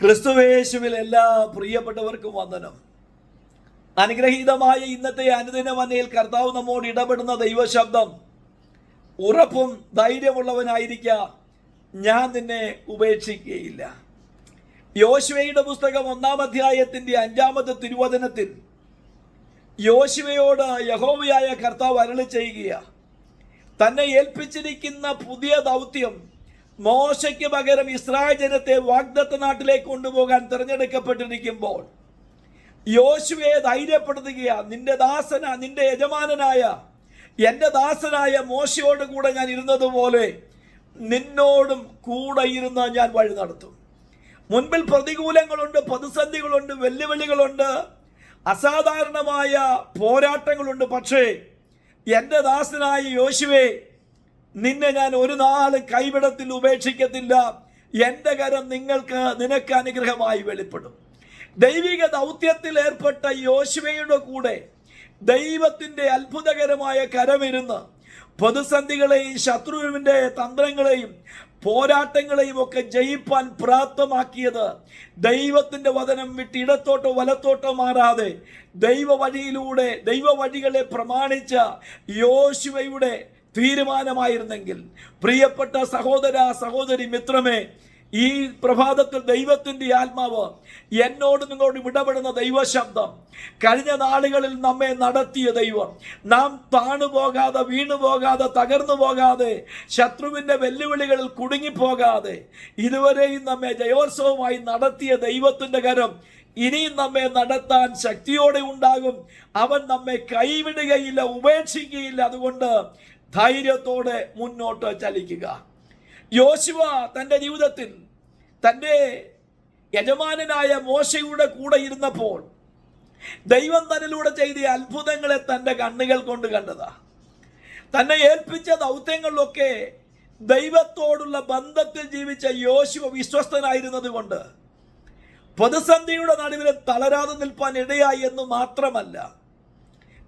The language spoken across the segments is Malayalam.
ക്രിസ്തുവേശുവിൽ എല്ലാ പ്രിയപ്പെട്ടവർക്കും വന്ദനം. അനുഗ്രഹീതമായ ഇന്നത്തെ അനുദിന വന്നയിൽ കർത്താവ് നമ്മോട് ഇടപെടുന്ന ദൈവശബ്ദം. ഉറപ്പും ധൈര്യമുള്ളവനായിരിക്ക ഞാൻ നിന്നെ ഉപേക്ഷിക്കുകയില്ല. യോശുവയുടെ പുസ്തകം ഒന്നാം അധ്യായത്തിന്റെ അഞ്ചാമത്തെ തിരുവചനത്തിൽ യോശുവയോട് യഹോവയായ കർത്താവ് അരളി ചെയ്യുക തന്നെ ഏൽപ്പിച്ചിരിക്കുന്ന പുതിയ ദൗത്യം മോശയ്ക്ക് പകരം ഇസ്രായേൽ ജനത്തെ വാഗ്ദത്ത നാട്ടിലേക്ക് കൊണ്ടുപോകാൻ തിരഞ്ഞെടുക്കപ്പെട്ടിരിക്കുമ്പോൾ യോശുവയെ ധൈര്യപ്പെടുത്തുക നിന്റെ ദാസന നിന്റെ യജമാനനായ എന്റെ ദാസനായ മോശയോട് കൂടെ ഞാൻ ഇരുന്നതുപോലെ നിന്നോടും കൂടെ ഇരുന്ന് ഞാൻ വഴി നടത്തും. മുൻപിൽ പ്രതികൂലങ്ങളുണ്ട് പ്രതിസന്ധികളുണ്ട് വെല്ലുവിളികളുണ്ട് അസാധാരണമായ പോരാട്ടങ്ങളുണ്ട്. പക്ഷേ എന്റെ ദാസനായ യോശുവേ നിന്നെ ഞാൻ ഒരു നാൾ കൈവിടത്തിൽ ഉപേക്ഷിക്കത്തില്ല. എന്റെ കരം നിങ്ങൾക്ക് നിനക്ക് അനുഗ്രഹമായി വെളിപ്പെടും. ദൈവിക ദൗത്യത്തിൽ ഏർപ്പെട്ട യോശുവയുടെ കൂടെ ദൈവത്തിന്റെ അത്ഭുതകരമായ കരമിരുന്ന് പ്രതിസന്ധികളെയും ശത്രുവിന്റെ തന്ത്രങ്ങളെയും പോരാട്ടങ്ങളെയും ഒക്കെ ജയിപ്പാൻ പ്രാപ്തമാക്കിയത് ദൈവത്തിന്റെ വചനം വിട്ട് ഇടത്തോട്ടോ വലത്തോട്ടോ മാറാതെ ദൈവ വഴിയിലൂടെ ദൈവ വഴികളെ പ്രമാണിച്ച യോശുവയുടെ തീരുമാനമായിരുന്നെങ്കിൽ പ്രിയപ്പെട്ട സഹോദര സഹോദരി മിത്രമേ ഈ പ്രഭാതത്തിൽ ദൈവത്തിന്റെ ആത്മാവ് എന്നോട് നിങ്ങളോട് ഇടപെടുന്ന ദൈവശബ്ദം കഴിഞ്ഞ നാളുകളിൽ നമ്മെ നടത്തിയ ദൈവം നാം താണു പോകാതെ വീണു പോകാതെ തകർന്നു പോകാതെ ശത്രുവിന്റെ വെല്ലുവിളികളിൽ കുടുങ്ങിപ്പോകാതെ ഇതുവരെയും നമ്മെ ജയോത്സവമായി നടത്തിയ ദൈവത്തിന്റെ കരം ഇനിയും നമ്മെ നടത്താൻ ശക്തിയോടെ ഉണ്ടാകും. അവൻ നമ്മെ കൈവിടുകയില്ല ഉപേക്ഷിക്കുകയില്ല. അതുകൊണ്ട് ധൈര്യത്തോടെ മുന്നോട്ട് ചലിക്കുക. യോശുവ തന്റെ ജീവിതത്തിൽ തന്റെ യജമാനനായ മോശയുടെ കൂടെ ഇരുന്നപ്പോൾ ദൈവം തന്നിലൂടെ ചെയ്ത അത്ഭുതങ്ങളെ തന്റെ കണ്ണുകൾ കൊണ്ട് കണ്ടതാ. തന്നെ ഏൽപ്പിച്ച ദൗത്യങ്ങളിലൊക്കെ ദൈവത്തോടുള്ള ബന്ധത്തിൽ ജീവിച്ച യോശുവ വിശ്വസ്തനായിരുന്നത് കൊണ്ട് പ്രതിസന്ധിയുടെ നടുവിൽ തളരാതെ നിൽപ്പാൻ ഇടയായി എന്ന് മാത്രമല്ല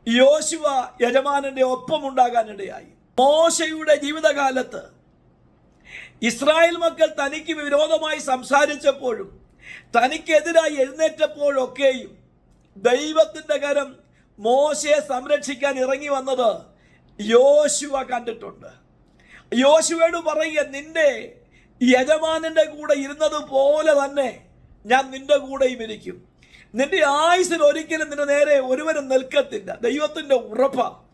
യോശുവ യജമാനന്റെ ഒപ്പം ഉണ്ടാകാൻ ഇടയായി. മോശയുടെ ജീവിതകാലത്ത് ഇസ്രായേൽ മക്കൾ തനിക്ക് വിരോധമായി സംസാരിച്ചപ്പോഴും തനിക്കെതിരായി എഴുന്നേറ്റപ്പോഴൊക്കെയും ദൈവത്തിന്റെ കരം മോശയെ സംരക്ഷിക്കാൻ ഇറങ്ങി വന്നത് യോശുവ കണ്ടിട്ടുണ്ട്. യോശുവയോട് പറയുക നിന്റെ യജമാനന്റെ കൂടെ ഇരുന്നത് പോലെ തന്നെ ഞാൻ നിന്റെ കൂടെയും ഇരിക്കും. നിന്റെ ആയുസിൽ ഒരിക്കലും നിന്റെ നേരെ ഒരുവരും നിൽക്കത്തില്ല. ദൈവത്തിന്റെ ഉറപ്പ.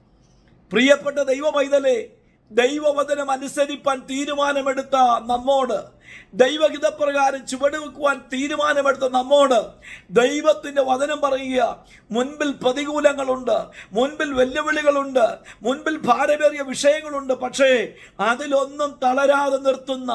പ്രിയപ്പെട്ട ദൈവ പൈതലേ ദൈവവചനം അനുസരിപ്പാൻ തീരുമാനമെടുത്ത നമ്മോട് ദൈവഹിതപ്രകാരം ചുവട് വെക്കുവാൻ തീരുമാനമെടുത്ത നമ്മോട് ദൈവത്തിന്റെ വചനം പറയുക. മുൻപിൽ പ്രതികൂലങ്ങളുണ്ട് മുൻപിൽ വെല്ലുവിളികളുണ്ട് മുൻപിൽ ഭാരമേറിയ വിഷയങ്ങളുണ്ട്. പക്ഷേ അതിലൊന്നും തളരാതെ നിർത്തുന്ന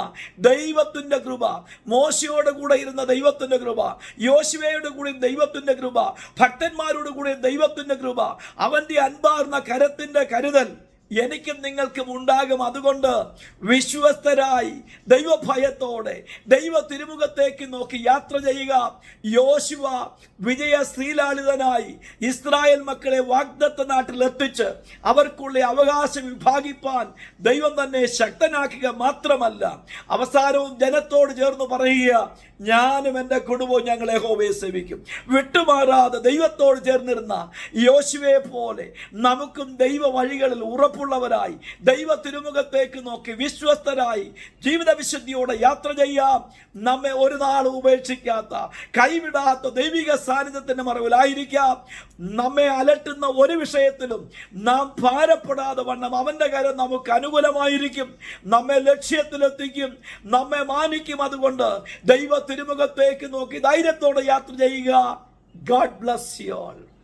ദൈവത്തിന്റെ കൃപ മോശയോട് കൂടെ ഇരുന്ന ദൈവത്തിന്റെ കൃപ യോശുവയോട് കൂടി ദൈവത്തിന്റെ കൃപ ഭക്തന്മാരോട് കൂടി ദൈവത്തിന്റെ കൃപ അവന്റെ അൻപാർന്ന കരത്തിന്റെ കരുതൽ എനിക്കും നിങ്ങൾക്കും ഉണ്ടാകും. അതുകൊണ്ട് വിശ്വസ്തരായി ദൈവഭയത്തോടെ ദൈവ തിരുമുഖത്തേക്ക് നോക്കി യാത്ര ചെയ്യുക. യോശുവ വിജയ ശ്രീലാളിതനായി ഇസ്രായേൽ മക്കളെ വാഗ്ദത്ത നാട്ടിൽ എത്തിച്ച് അവർക്കുള്ള അവകാശം വിഭാഗിപ്പാൻ ദൈവം തന്നെ ശക്തനാക്കുക മാത്രമല്ല അവസാനവും ജനത്തോട് ചേർന്ന് പറയുക ഞാനും എന്റെ കുടുംബവും ഞങ്ങളെ യഹോവയെ സേവിക്കും. വിട്ടുമാറാതെ ദൈവത്തോട് ചേർന്നിരുന്ന യോശുവയെ പോലെ നമുക്കും ദൈവ വഴികളിൽ ഉറപ്പുള്ളവരായി ദൈവ തിരുമുഖത്തേക്ക് നോക്കി വിശ്വസ്തരായി ജീവിത വിശുദ്ധിയോടെ യാത്ര ചെയ്യാം. നമ്മെ ഒരു നാൾ ഉപേക്ഷിക്കാത്ത കൈവിടാത്ത ദൈവിക സാന്നിധ്യത്തിന്റെ മറവിലായിരിക്കാം. നമ്മെ അലട്ടുന്ന ഒരു വിഷയത്തിലും നാം ഭാരപ്പെടാതെ വണ്ണം അവന്റെ കരം നമുക്ക് അനുകൂലമായിരിക്കും. നമ്മെ ലക്ഷ്യത്തിലെത്തിക്കും നമ്മെ മാനിക്കും. അതുകൊണ്ട് ദൈവ തിരുമുഖത്തേക്ക് നോക്കി ധൈര്യത്തോടെ യാത്ര ചെയ്യുക. God bless you all